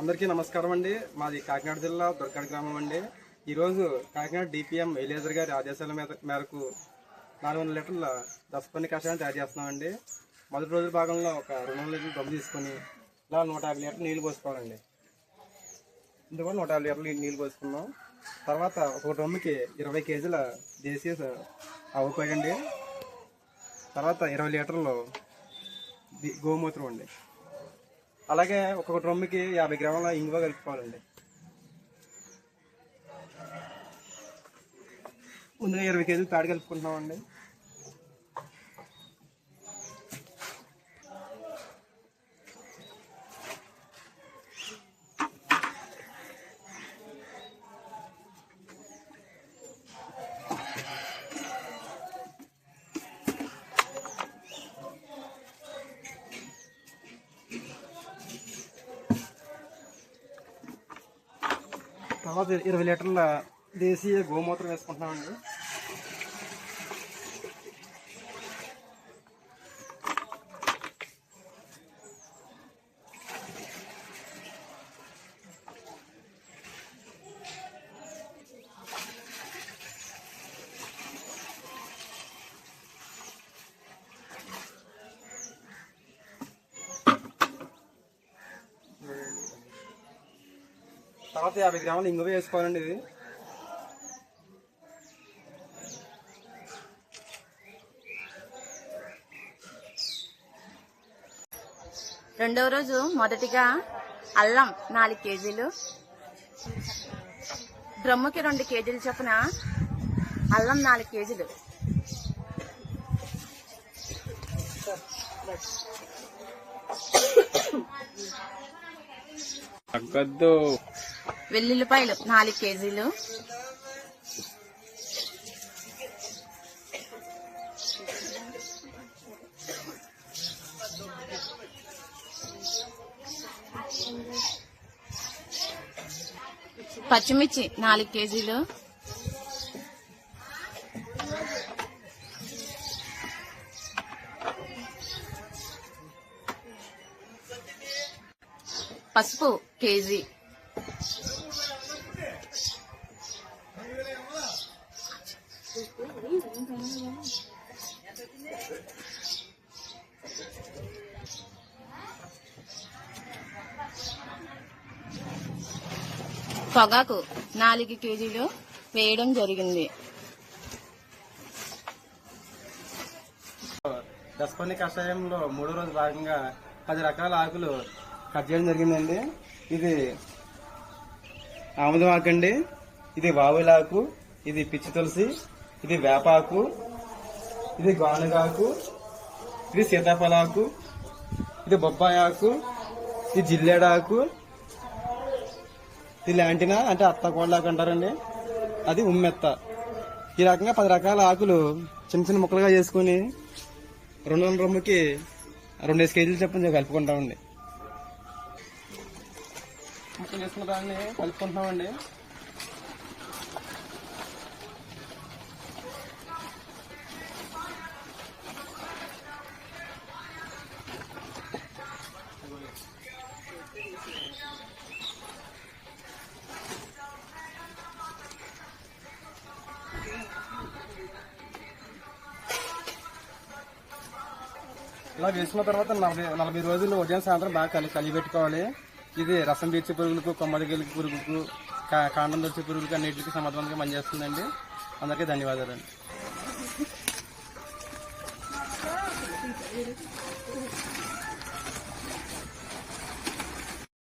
అందరికీ నమస్కారం అండి. మాది కాకినాడ జిల్లా దుర్గడ గ్రామం అండి. ఈరోజు కాకినాడ డిపిఎం ఎలియజర్ గారి ఆదేశాల మేరకు నాలుగు వందల లీటర్ల దసపన్ని కషాయం తయారు చేస్తున్నామండి. మొదటి రోజు భాగంలో ఒక రెండు వందల లీటర్లు డబ్బు తీసుకొని ఇలా నూట యాభై లీటర్లు నీళ్ళు పోసుకోవాలండి ఇందుకు నూట యాభై లీటర్లు నీళ్ళు పోసుకున్నాం. తర్వాత ఒక డ్రమ్ముకి ఇరవై కేజీల దేశీయ ఆవుపేయండి తర్వాత ఇరవై లీటర్లు గోమూత్రం అండి. అలాగే ఒక్కొక్క డ్రమ్కి యాభై గ్రాముల ఇంగువ కలుపుకోవాలండి. ముందుగా ఇరవై కేజీలు తాడు కలుపుకుంటున్నామండి. తర్వాత ఇరవై లీటర్ల దేశీయ గోమూత్రం వేసుకుంటున్నామండి. తర్వాత యాభై గ్రాములు ఇంగువ వేసుకోవాలండి ఇది. రెండవ రోజు మొదటిగా అల్లం నాలుగు కేజీలు. డ్రమ్ముకి రెండు కేజీలు చొప్పున అల్లం నాలుగు కేజీలు. తగ్గద్దు. వెల్లుల్లిపాయలు నాలుగు కేజీలు. పచ్చిమిర్చి నాలుగు కేజీలు. పసుపు కేజీ. పొగాకు నాలుగు కేజీలు వేయడం జరిగింది. దశపల్లి కషాయంలో మూడో రోజు భాగంగా పది రకాల ఆకులు కట్ చేయడం జరిగిందండి. ఇది ఆముదం ఆకండి ఇది వావులాకు ఇది పిచ్చి తులసి ఇది వేపాకు ఇది గానుగాకు ఇది సీతాఫలాకు ఇది బొప్పాయి ఆకు ఇది జిల్లేడాకు ఇది లాంటినా అంటే అత్త కోళ్ళాకు అంటారండి. అది ఉమ్మెత్త. ఈ రకంగా పది రకాల ఆకులు చిన్న చిన్న ముక్కలుగా చేసుకుని రెండు వందల రొమ్ముకి రెండేసి కేజీలు చెప్పని కలుపుకుంటామండి. ముక్కలు చేసుకున్న దాన్ని కలుపుకుంటున్నామండి. ఇలా వేసుకున్న తర్వాత నలభై నలభై రోజులు ఉదయం సాయంత్రం బాగా కలి కలిగి పెట్టుకోవాలి ఇది రసం పీల్చే పురుగులకు కొమ్మదిగలికి పురుగులకు కా- కాండం దొచ్చే పురుగులకు అన్నింటికి సమర్థవంతంగా పనిచేస్తుందండి. అందరికీ ధన్యవాదాలండి.